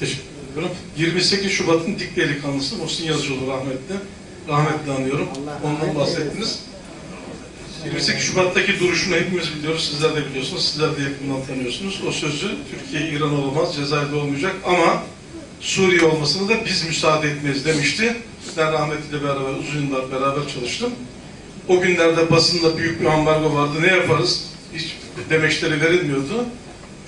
Teşekkür ediyorum. 28 Şubat'ın dik delikanlısı Muhsin Yazıcıoğlu rahmetli. Rahmetli anıyorum. Ondan bahsettiniz. 28 Şubat'taki duruşunu hepimiz biliyoruz. Sizler de biliyorsunuz. Sizler de yakından tanıyorsunuz. O sözü Türkiye İran olamaz, Cezayir'de olmayacak ama Suriye olmasını da biz müsaade etmeyiz demişti. Ben rahmetliyle beraber uzun yıllar beraber çalıştım. O günlerde basında büyük bir ambargo vardı. Ne yaparız? Hiç demeçleri verilmiyordu.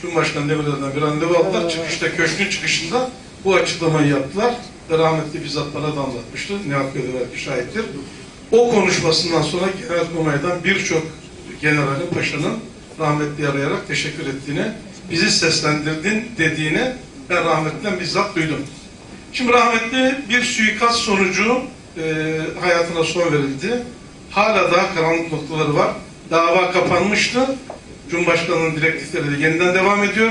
Cumhurbaşkanı Demirel'den bir randevu aldılar. Çıkışta, köşkün çıkışında bu açıklamayı yaptılar. Ve rahmetli bizzat bana da anlatmıştı. Nihat Bey belki şahittir. O konuşmasından sonra Genelkurmay'dan birçok generalin, paşanın rahmetli arayarak teşekkür ettiğini, bizi seslendirdin dediğini ben rahmetliden bizzat duydum. Şimdi rahmetli bir suikast sonucu e, hayatına son verildi. Hala daha karanlık noktaları var. Dava kapanmıştı. Cumhurbaşkanının direktifleri de yeniden devam ediyor.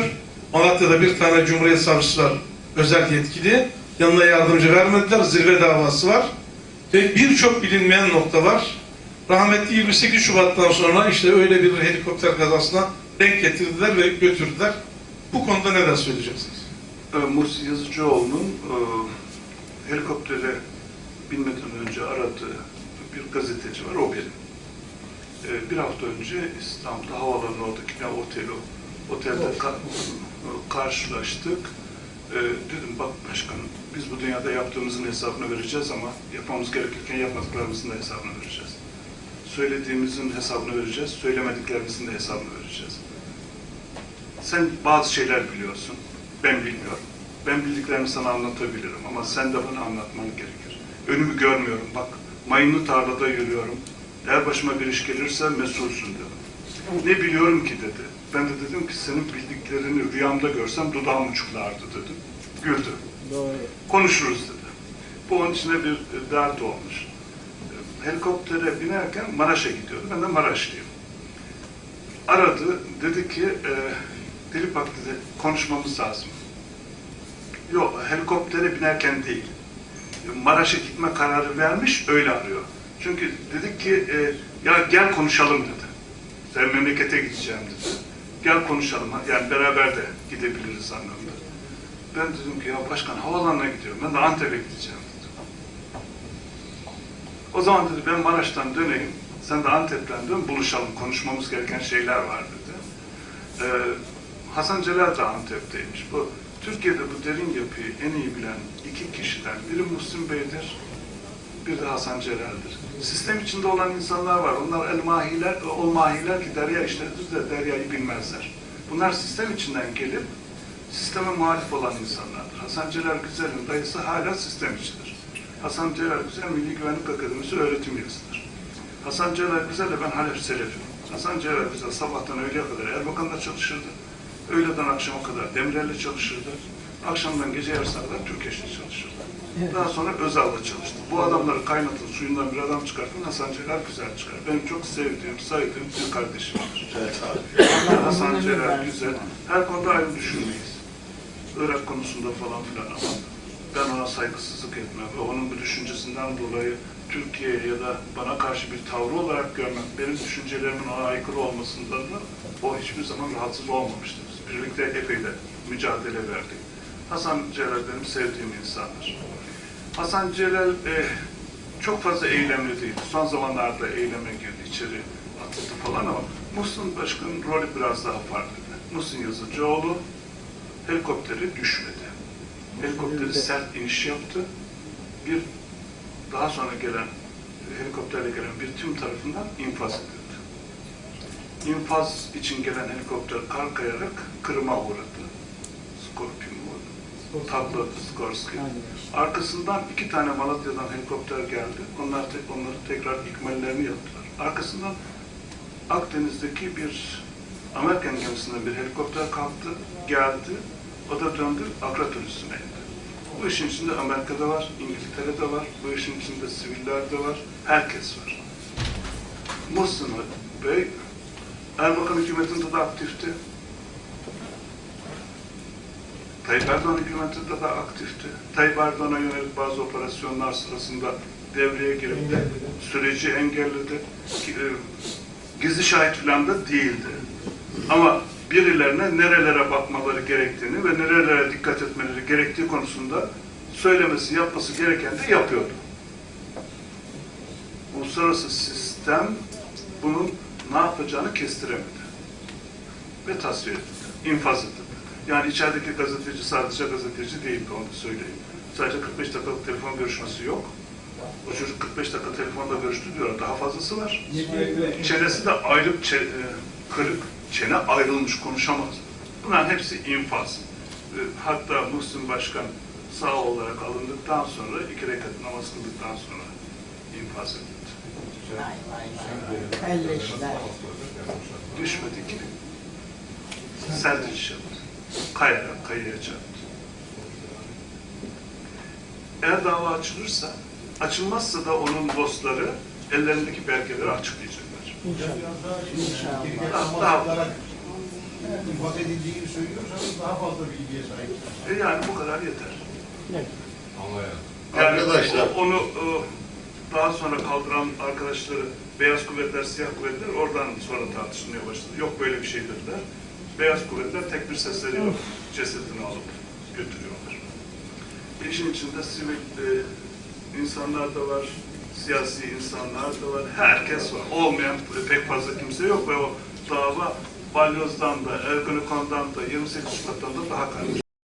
Malatya'da bir tane Cumhuriyet Savcısı var. Özel yetkili. Yanına yardımcı vermediler. Zirve davası var. Ve birçok bilinmeyen nokta var. Rahmetli 28 Şubat'tan sonra işte öyle bir helikopter kazasına denk getirdiler ve götürdüler. Bu konuda neler söyleyeceksiniz? Ee, Muhsin Yazıcıoğlu'nun e, helikoptere binmeden önce aradığı bir gazeteci var, o benim. Ee, bir hafta önce İstanbul'da havalanın oradaki ne oteli, otelde ka- karşılaştık. Ee, dedim bak başkanım, biz bu dünyada yaptığımızın hesabını vereceğiz ama yapmamız gerekirken yapmadıklarımızın da hesabını vereceğiz. Söylediğimizin hesabını vereceğiz, söylemediklerimizin de hesabını vereceğiz. Sen bazı şeyler biliyorsun, ben bilmiyorum. Ben bildiklerimi sana anlatabilirim ama sen de bana anlatman gerekir. Önümü görmüyorum bak, mayınlı tarlada yürüyorum. Eğer başıma bir iş gelirse mesulsün dedim. Ne biliyorum ki dedi. Ben de dedim ki senin bildiklerini rüyamda görsem dudağım uçuklardı dedim. Güldü. Konuşuruz dedi. Bu onun içine bir dert olmuş. Helikoptere binerken Maraş'a gidiyordu. Ben de Maraşlıyım. Aradı, dedi ki, e, Dilipak dedi, konuşmamız lazım. Yok, helikoptere binerken değil. Maraş'a gitme kararı vermiş, öyle arıyor. Çünkü dedik ki, e, ya gel konuşalım dedi. Sen memlekete gideceğim dedi. Gel konuşalım, yani beraber de gidebiliriz anlamında. Ben dedim ki, ya başkan havalanına gidiyorum, ben de Antep'e gideceğim dedim. O zaman dedi, ben Maraş'tan döneyim, sen de Antep'ten dön, buluşalım, konuşmamız gereken şeyler var dedi. Ee, Hasan Celal da Antep'teymiş. Bu Türkiye'de bu derin yapıyı en iyi bilen iki kişiden biri Muhsin Bey'dir, bir de Hasan Celal'dir. Sistem içinde olan insanlar var. Onlar el mahiler, ol mahiler ki derya işletir de deryayı bilmezler. Bunlar sistem içinden gelip sisteme muhalif olan insanlardır. Hasan Celal Güzel'in dayısı hala sistem içidir. Hasan Celal Güzel Milli Güvenlik Akademisi öğretim üyesidir. Hasan Celal Güzel'le ben Halep Selefim. Hasan Celal Güzel sabahtan öğleye kadar Erbakan'da çalışırdı. Öğleden akşama kadar Demirel'le çalışırdı. Akşamdan gece yarısına kadar Türkeş'le çalışırdı. Daha sonra Özal'la çalıştı. Bu adamları kaynatın, suyundan bir adam çıkartın, Hasan Celal Güzel çıkar. Benim çok sevdiğim, saydığım bir kardeşimdir. Hasan Celal Güzel. Her konuda aynı düşünmeyiz. Irak konusunda falan filan ama ben ona saygısızlık etmem ve onun bu düşüncesinden dolayı Türkiye'ye ya da bana karşı bir tavrı olarak görmem, benim düşüncelerimin ona aykırı olmasından da o hiçbir zaman rahatsız olmamıştır. Biz birlikte epey de mücadele verdik. Hasan Celal benim sevdiğim insandır. Hasan Celal e, çok fazla eylemli değil. Son zamanlarda eyleme girdi, içeri atıldı falan ama Muhsin Başkan'ın rolü biraz daha farklı. Muhsin Yazıcıoğlu helikopteri düşmedi. Helikopteri sert iniş yaptı. Bir daha sonra gelen helikopterle gelen bir tüm tarafından infaz edildi. İnfaz için gelen helikopter kar kayarak Kırım'a uğradı. Skorpion Takladı Skorsky. Arkasından iki tane Malatya'dan helikopter geldi. Onlar te, onları tekrar ikmallerini yaptılar. Arkasından Akdeniz'deki bir Amerikan gemisinden bir helikopter kalktı, geldi. O da döndü, Akratör üstüne indi. Bu işin içinde Amerika'da var, İngiltere'de var, bu işin içinde siviller de var, herkes var. Muhsin Bey, Erbakan hükümetinde de aktifti. Tayyip Erdoğan hükümetinde de aktifti. Tayyip Erdoğan'a yönelik bazı operasyonlar sırasında devreye girip süreci engelledi. E, Gizli şahit falan da değildi. Ama birilerine nerelere bakmaları gerektiğini ve nerelere dikkat etmeleri gerektiği konusunda söylemesi, yapması gereken de yapıyordu. Uluslararası sistem bunun ne yapacağını kestiremedi. Ve tasfiye edildi, infaz edildi. Yani içerideki gazeteci sadece gazeteci değildi, onu da söyleyeyim. Sadece 45 dakikalık telefon görüşmesi yok. O çocuk 45 dakika telefonda görüştü diyor, daha fazlası var. Çenesi de ayrıp çe- e, kırık, çene ayrılmış konuşamaz. Bunların hepsi infaz. E, Hatta Muhsin Başkan sağ olarak alındıktan sonra, iki rekat namaz kıldıktan sonra infaz edildi. Vay vay vay. Elleşler. Kayarak kayaya çarptı. Eğer dava açılırsa, açılmazsa da onun dostları ellerindeki belgeleri açıklayacaklar. İnşallah. İnşallah. Daha, daha, İfade edildiğini söylüyorsanız daha fazla bilgiye sahip. e yani bu kadar yeter. Evet. Yani Arkadaşlar. onu daha sonra kaldıran arkadaşları beyaz kuvvetler, siyah kuvvetler oradan sonra tartışılmaya başladı. Yok böyle bir şey dediler. Beyaz kuvvetler tek bir sesleriyle cesedini alıp götürüyorlar. İşin içinde sivil e, insanlar da var, siyasi insanlar da var, herkes var. Olmayan pek fazla kimse yok ve o dava Balyoz'dan da, Ergenekon'dan da, 28 Şubat'tan da daha karmaşık.